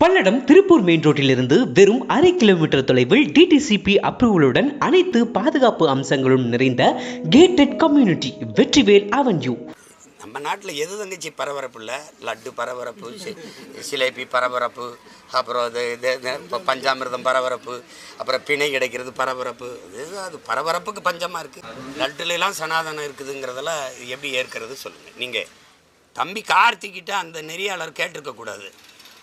Palladam Tiruppur main ரோட்டிலிருந்து வெறும் அரை kilometre தொலைவில் டிடிசிபி அப்ரூவலுடன் அனைத்து பாதுகாப்பு அம்சங்களும் நிறைந்த கேட்டட் கம்யூனிட்டி வெற்றிவேல் அவென்யூ நம்ம நாட்டில் எது தங்கச்சி பரபரப்பு இல்லை? லட்டு பரபரப்பு சிலேபி பரபரப்பு அப்புறம் அது இது இப்போ பஞ்சாமிர்தம் பரபரப்பு அப்புறம் பிணை கிடைக்கிறது பரபரப்பு. இது அது பரபரப்புக்கு பஞ்சமாக இருக்குது லட்டுலாம் சனாதனம் இருக்குதுங்கிறதெல்லாம் எப்படி ஏற்கிறது சொல்லுங்கள் நீங்கள் தம்பி கார்த்திக்கிட்ட அந்த நெறியாளர் கேட்டிருக்கக்கூடாது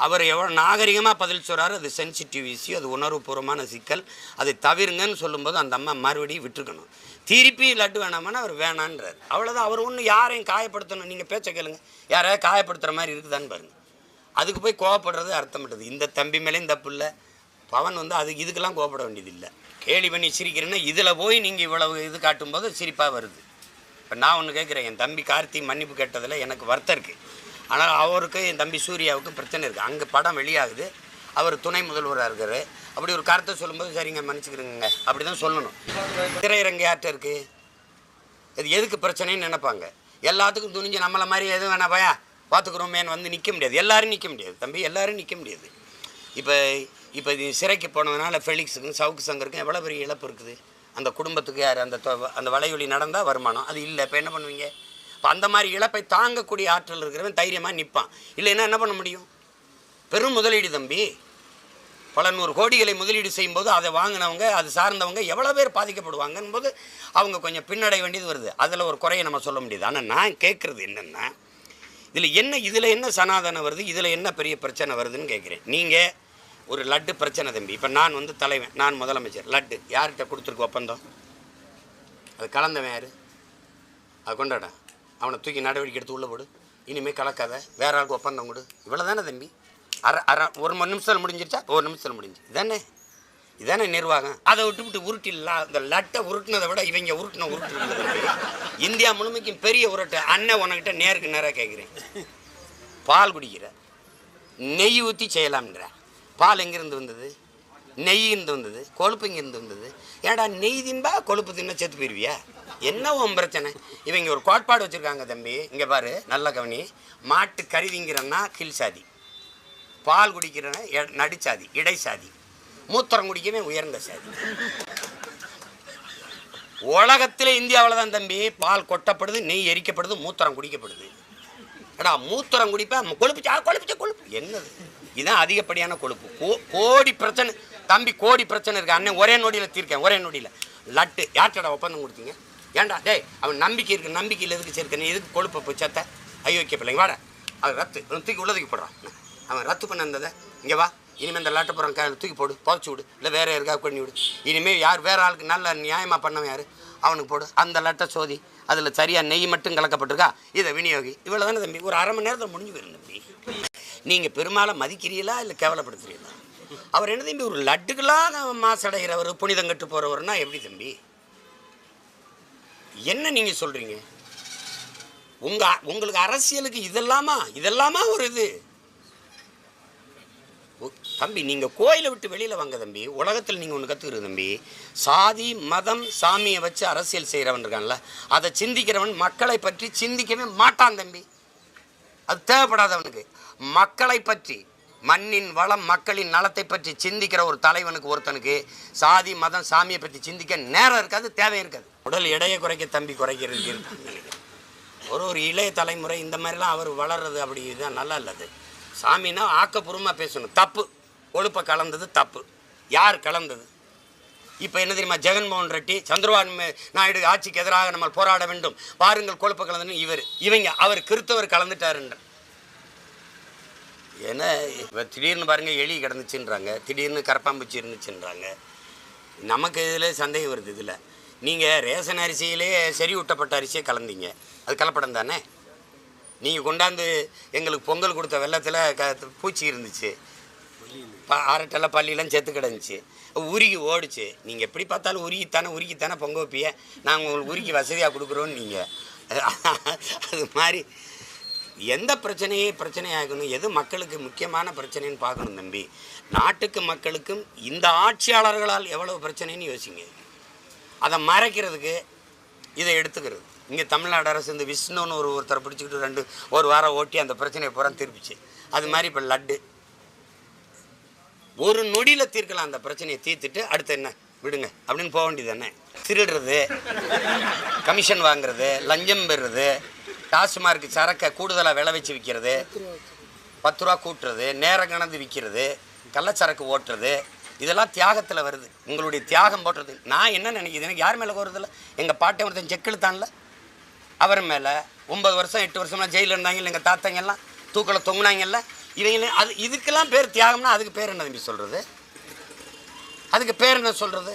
அவர் எவ்வளோ நாகரிகமாக பதில் சொல்கிறாரு அது சென்சிட்டிவ் இஷ்யூ அது உணர்வுபூர்வமான சிக்கல். அதை தவிருங்கன்னு சொல்லும்போது அந்த அம்மா மறுபடியும் விட்டுருக்கணும். திருப்பி லட்டு வேணாமான்னு அவர் வேணான்றார். அவ்வளோதான் அவர் ஒன்றும் யாரையும் காயப்படுத்தணும். நீங்கள் பேச்ச கேளுங்க. யாரையாவது காயப்படுத்துகிற மாதிரி இருக்குதான்னு பாருங்கள் அதுக்கு போய் கோவப்படுறது அர்த்தப்பட்டது இந்த தம்பி மேலேயும் தப்பு இல்லை பவன் வந்து அது இதுக்கெல்லாம் கோவப்பட வேண்டியது இல்லை. கேலி பண்ணி சிரிக்கிறேன்னா இதில் போய் நீங்கள் இவ்வளவு இது காட்டும்போது சிரிப்பாக வருது. இப்போ நான் ஒன்று கேட்குறேன் என் தம்பி கார்த்தி மன்னிப்பு கேட்டதில் எனக்கு வருத்தம் இருக்குது ஆனால் அவருக்கு என் தம்பி சூர்யாவுக்கும் பிரச்சனை இருக்குது அங்கே படம் வெளியாகுது. அவர் துணை முதல்வராக இருக்கார். அப்படி ஒரு கருத்தை சொல்லும்போது சரிங்க மன்னிச்சுக்கிறேங்க அப்படி தான் சொல்லணும். திரையரங்கு யார்கிட்ட இருக்குது இது எதுக்கு பிரச்சனைன்னு நினைப்பாங்க. எல்லாத்துக்கும் துணிஞ்சு நம்மளை மாதிரி எதுவும் வேணா பயா. பார்த்துக்குறோமேன்னு வந்து நிற்க முடியாது. எல்லாரும் நிற்க முடியாது. தம்பி எல்லாரும் நிற்க முடியாது. இப்போ இப்போ இது சிறைக்கு போனதுனால ஃபெலிக்ஸுக்கும் சவுக்கு சங்கருக்கும் எவ்வளோ பெரிய இழப்பு இருக்குது? அந்த குடும்பத்துக்கு யார்? அந்த தொ- அந்த வலையொலி நடந்தால் வருமானம்? அது இல்லை. இப்போ என்ன பண்ணுவீங்க? இப்போ அந்த மாதிரி இழப்பை தாங்கக்கூடிய ஆற்றல் இருக்கிறவன் தைரியமாக நிற்பான் இல்லைன்னா என்ன பண்ண முடியும்? பெரும் முதலீடு தம்பி. பல நூறு கோடிகளை முதலீடு செய்யும்போது அதை வாங்கினவங்க அது சார்ந்தவங்க எவ்வளோ பேர் பாதிக்கப்படுவாங்கன்னு போது அவங்க கொஞ்சம் பின்னடைய வேண்டியது வருது. அதில் ஒரு குறையை நம்ம சொல்ல முடியுது. ஆனால் நான் கேட்குறது என்னென்னா இதில் என்ன இதில் என்ன சனாதனம் வருது இதில் என்ன பெரிய பிரச்சனை வருதுன்னு கேட்குறேன் நீங்கள் ஒரு லட்டு பிரச்சனை தம்பி. இப்போ நான் வந்து தலைவன் நான் முதலமைச்சர். லட்டு யார்கிட்ட கொடுத்துருக்கு ஒப்பந்தம்? அது கலந்தவன் யார்? அது கொண்டாடா? அவனை தூக்கி நடவடிக்கை எடுத்து உள்ளே போடு. இனிமேல் கலக்காத. வேற ஆளுக்கு ஒப்பந்தம் கொடு. இவ்வளோ தானே தம்பி? அரை அரை ஒரு மணி நிமிஷத்தில் முடிஞ்சிருச்சா? ஒரு நிமிஷத்தில் முடிஞ்சு. இதானே? இதானே நிர்வாகம்? அதை விட்டுவிட்டு உருட்டிடலாம் இந்த லட்டை உருட்டினதை விட இவங்க உருட்டின உருட்டு இந்தியா முழுமைக்கும் பெரிய உருட்டு. அண்ணன் உனக்கிட்ட நேருக்கு நேராக கேட்குறேன். பால் குடிக்கிற. நெய் ஊற்றி செய்யலாம்ன்ற. பால் எங்கேருந்து வந்தது? நெய் இருந்து வந்தது. கொழுப்பு இங்கேருந்து வந்தது? ஏடா நெய் தின்பா கொழுப்பு தின்னா செத்து போயிருவியா? என்ன உன் பிரச்சனை. இவங்க ஒரு கோட்பாடு வச்சுருக்காங்க தம்பி. இங்கே பாரு நல்ல கவனி. மாட்டு கருவிங்கிறன்னா கீழ் சாதி. பால் குடிக்கிறன்னா எ- நடுச்சாதி இடைசாதி மூத்திரம் குடிக்கவே உயர்ந்த சாதி. உலகத்தில் இந்தியாவில் தான் தம்பி. பால் கொட்டப்படுது நெய் எரிக்கப்படுது மூத்திரம் குடிக்கப்படுது. எடா மூத்திரம் குடிப்பேன் கொழுப்புச்சா? ஆ, கொழுப்புச்சா கொழுப்பு. என்னது? இதுதான் அதிகப்படியான கொழுப்பு. கோ- கோடி பிரச்சனை. தம்பி கோடி பிரச்சனை இருக்கு. அண்ணன் ஒரே நொடியில் தீர்க்கேன் ஒரே நொடியில். லட்டு. யார்கிட்ட ஒப்பந்தம் கொடுத்தீங்க? ஏன்டா டேய் அவன் நம்பிக்கை இருக்கு நம்பிக்கையில் எதுக்கு சேர்க்க? நீ எதுக்கு கொழுப்பை போய் சேர்த்த? ஐயோக்கிய பிள்ளைங்க வாடா. அவன் ரத்து அவன் தூக்கி உள்ள தூக்கி போடுறான் அவன் ரத்து பண்ண இருந்ததை இங்கே வா. இனிமேல் இந்த லட்டை க தூக்கி போடு புதைச்சி விடு. இல்லை வேறு யாருக்காக பண்ணி விடு. இனிமேல் யார் வேறு ஆளுக்கு நல்ல நியாயமாக பண்ணவன் யார்? அவனுக்கு போடு. அந்த லட்டை சோதி அதில் சரியாக நெய் மட்டும் கலக்கப்பட்டிருக்கா? இதை விநியோகி. இவ்வளோ தானே தம்பி ஒரு அரை மணி நேரத்தில் முடிஞ்சு போயிடும் தம்பி. நீங்கள் பெருமாளை மதிக்கிறீங்களா இல்லை கேவலப்படுத்துறீங்களா அவர் என்ன தம்பி ஒரு லட்டுக்கெல்லாம் மாசடைகிறவர் புனிதம் கட்டு போகிறவர்னா எப்படி தம்பி? என்ன நீங்கள் சொல்கிறீங்க உங்கள் உங்களுக்கு அரசியலுக்கு இதெல்லாமா? இதெல்லாமா ஒரு இது? தம்பி நீங்கள் கோயிலை விட்டு வெளியில் வாங்க தம்பி. உலகத்தில் நீங்கள் ஒன்று கற்றுக்குறது தம்பி. சாதி மதம் சாமியை வச்சு அரசியல் செய்கிறவன் இருக்கான்ல. அதை சிந்திக்கிறவன் மக்களை பற்றி சிந்திக்கவே மாட்டான் தம்பி. அது தேவைப்படாதவனுக்கு. மக்களை பற்றி. மண்ணின் வளம் மக்களின் நலத்தை பற்றி சிந்திக்கிற ஒரு தலைவனுக்கு ஒருத்தனுக்கு சாதி மதம் சாமியை பற்றி சிந்திக்க நேரம் இருக்காது தேவை இருக்காது. உடல் எடையை குறைக்க தம்பி குறைக்கிறதுக்கு ஒரு ஒரு இளைய தலைமுறை இந்த மாதிரிலாம் அவர் வளர்றது அப்படி இதுதான் நல்லா இல்லது சாமின்னா ஆக்கப்பூர்வமாக பேசணும். தப்பு. கொழுப்பை கலந்தது தப்பு. யார் கலந்தது? இப்போ என்ன தெரியுமா ஜெகன்மோகன் ரெட்டி சந்திரபாபு நாயுடு ஆட்சிக்கு எதிராக நம்ம போராட வேண்டும். பாருங்கள் கொழுப்பை கலந்துன்னு இவர். இவங்க அவர் கிறித்தவர் கலந்துட்டாருன்ற ஏன்னா இப்போ திடீர்னு பாருங்கள் எலி கிடந்துச்சுன்றாங்க. திடீர்னு கரப்பாம்பூச்சி இருந்துச்சுன்றாங்க. நமக்கு இதில் சந்தேகம் வருது இதில். நீங்கள் ரேஷன் அரிசியிலே ஊட்டப்பட்ட அரிசியை கலந்தீங்க. அது கலப்படம் தானே? நீங்கள் கொண்டாந்து எங்களுக்கு பொங்கல் கொடுத்த வெள்ளத்தில் க பூச்சி இருந்துச்சு. ப அரட்டெல்லாம் பள்ளியெல்லாம் செத்து கிடந்துச்சு. உருகி ஓடுச்சு. நீங்கள் எப்படி பார்த்தாலும் உருகித்தானே உருகித்தானே பொங்க வைப்பிய நாங்கள் உங்களுக்கு உருகி வசதியாக கொடுக்குறோன்னு நீங்கள் அது மாதிரி எந்த பிரச்சனையே பிரச்சனையாகணும் எது மக்களுக்கு முக்கியமான பிரச்சனைன்னு பார்க்கணும் தம்பி. நாட்டுக்கு மக்களுக்கும் இந்த ஆட்சியாளர்களால் எவ்வளவு பிரச்சனைன்னு யோசிங்க. அதை மறைக்கிறதுக்கு இதை எடுத்துக்கிறது. இங்கே தமிழ்நாடு அரசு இந்த விஷ்ணுன்னு ஒரு ஒருத்தரை பிடிச்சிக்கிட்டு ரெண்டு ஒரு வாரம் ஓட்டி அந்த பிரச்சனையை பூரா திருப்பிச்சு. அது மாதிரி இப்போ லட்டு. ஒரு நொடியில் தீர்க்கலாம் அந்த பிரச்சனையை தீர்த்துட்டு அடுத்து என்ன? விடுங்க. அப்படின்னு போக வேண்டியது தானே? திருடுறது கமிஷன் வாங்குறது லஞ்சம் பெறுறது டாஸ்மார்க்கு சரக்கை கூடுதலாக விளை வச்சு விற்கிறது பத்து ரூபா கூட்டுறது நேரம் கணந்து விற்கிறது கள்ளச்சரக்கு ஓட்டுறது இதெல்லாம் தியாகத்தில் வருது. உங்களுடைய தியாகம் போடுறது நான் என்ன நினைக்கிது எனக்கு யார் மேலே கோருதில்ல எங்கள் பாட்டை ஒருத்தன் செக்கிழுத்தான்ல அவர் மேலே. ஒன்பது வருஷம் எட்டு வருஷம்லாம் ஜெயிலில் இருந்தாங்கல்ல எங்கள் தாத்தாங்கெல்லாம் தூக்கில் தொங்குனாங்கல்ல? இவங்க அது இதுக்கெல்லாம் பேர் தியாகம்னா அதுக்கு பேர் என்ன தம்பி சொல்கிறது அதுக்கு பேர் என்ன சொல்கிறது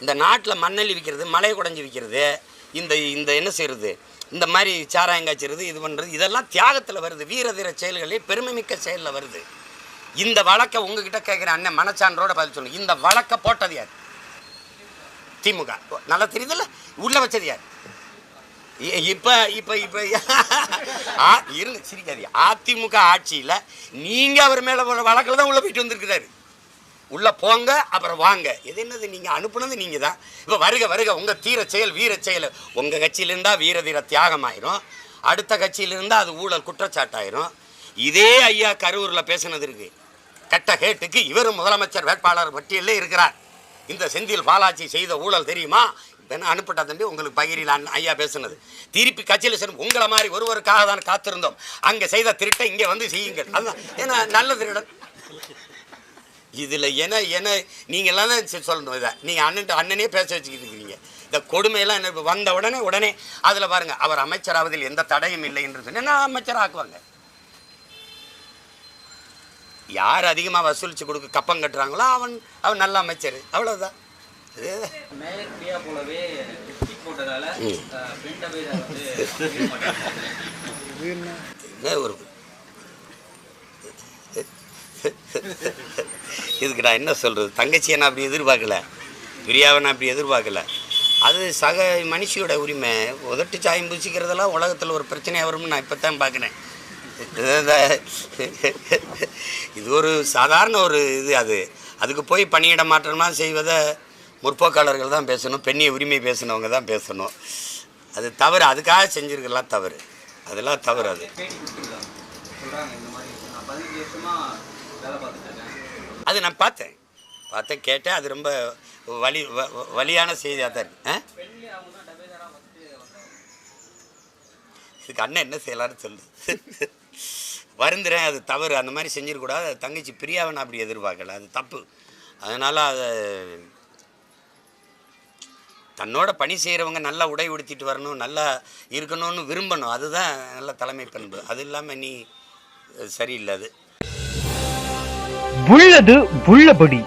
இந்த நாட்டில் மண்ணெல்லி விற்கிறது மலை குடஞ்சி விற்கிறது இந்த இந்த என்ன செய்கிறது இந்த மாதிரி சாராயம் காய்ச்சிறது இது பண்ணுறது இதெல்லாம் தியாகத்தில் வருது. வீரதீர செயல்களே பெருமைமிக்க செயலில் வருது. இந்த வழக்கை உங்ககிட்ட கேட்குற அண்ணன் மனச்சான்றோட பதில் சொல்லுங்க இந்த வழக்கை போட்டது யார்? திமுக. நல்லா தெரியுதுல்ல? உள்ளே வச்சது யார்? இ- இப்போ இப்போ இப்ப ஆ, இருங்க சிரிக்காதீங்க. அதிமுக ஆட்சியில் நீங்கள் அவர் மேலே வழக்கில் தான் உள்ளே போயிட்டு வந்திருக்கிறாரு. உள்ள போங்க அப்புறம் வாங்க. எது என்னது? நீங்க அனுப்புனது நீங்க தான். இப்ப வருக வருக உங்க தீர செயல் வீர செயல். உங்க கட்சியில இருந்தா வீர தீர தியாகம் ஆயிரும் அடுத்த கட்சியில இருந்தா அது ஊழல் குற்றச்சாட்டாயிரும். இதே ஐயா கரூர்ல பேசினது இருக்கு. கட்ட கேட்டுக்கு இவரும் முதலமைச்சர் வேட்பாளர் பட்டியலில் இருக்கிறார். இந்த செந்தில் பாலாஜி செய்த ஊழல் தெரியுமா? என்ன அனுப்பிட்ட தம்பி உங்களுக்கு பகிரில் அண்ணன் ஐயா பேசுனது. திருப்பி கட்சியில் சென்று உங்களை மாதிரி ஒருவருக்காக தான் காத்திருந்தோம். அங்கே செய்த திருட்டை இங்கே வந்து செய்யுங்கள். அதுதான் ஏன்னா நல்ல திருடன் இதில் என என நீங்கள் எல்லாம் தான் சொல்லணும். இதை நீங்கள் அண்ணன் அண்ணனே பேச வச்சுக்கிட்டு இருக்கிறீங்க இந்த கொடுமையெல்லாம் என்ன வந்த உடனே உடனே அதில் பாருங்க அவர் அமைச்சராவதில் எந்த தடையும் இல்லை என்று சொன்னா என்ன அமைச்சர் ஆக்குவாங்க யார் அதிகமாக வசூலித்து கொடுக்க கப்பம் கட்டுறாங்களோ அவன் அவன் நல்ல அமைச்சர். அவ்வளவுதான். இது இதுக்கு நான் என்ன சொல்கிறது தங்கச்சியை நான் அப்படி எதிர்பார்க்கல. பிரியாவை நான் அப்படி எதிர்பார்க்கல. அது சக மனுஷியோட உரிமை. உதட்டு சாயம் பூசிக்கிறதெல்லாம் உலகத்தில் ஒரு பிரச்சனையாக வரும்னு நான் இப்போ தான் பார்க்குறேன். இது ஒரு சாதாரண ஒரு இது அது. அதுக்கு போய் பணியிட மாற்றமாக செய்வதை முற்போக்காளர்கள் தான் பேசணும். பெண்ணிய உரிமை பேசினவங்க தான் பேசணும். அது தவறு. அதுக்காக செஞ்சிருக்கலாம் தவறு. அதெல்லாம் தவறு அது. அது நான் பார்த்தேன். பார்த்தேன் கேட்டேன். அது ரொம்ப வலி வ- வ- வலியான செய்தியாக தான் இருக்கு இதுக்கு அண்ணன் என்ன செய்யலாம்னு சொல்லு. வருந்துறேன். அது தவறு. அந்த மாதிரி செஞ்சிடக்கூடாது. தங்கச்சி பிரியாவை நான் அப்படி எதிர்பார்க்கல. அது தப்பு. அதனால் அதை தன்னோட பணி செய்கிறவங்க நல்லா உடை உடுத்திட்டு வரணும் நல்லா இருக்கணும்னு விரும்பணும். அதுதான் நல்ல தலைமை பண்பு. அது இல்லாமல் நீ சரியில்லை. அது உள்ளது உள்ளபடி.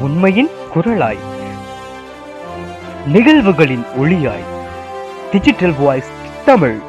உண்மையின் குரலாய். நிகழ்வுகளின் ஒளியாய். Digital voice Tamil.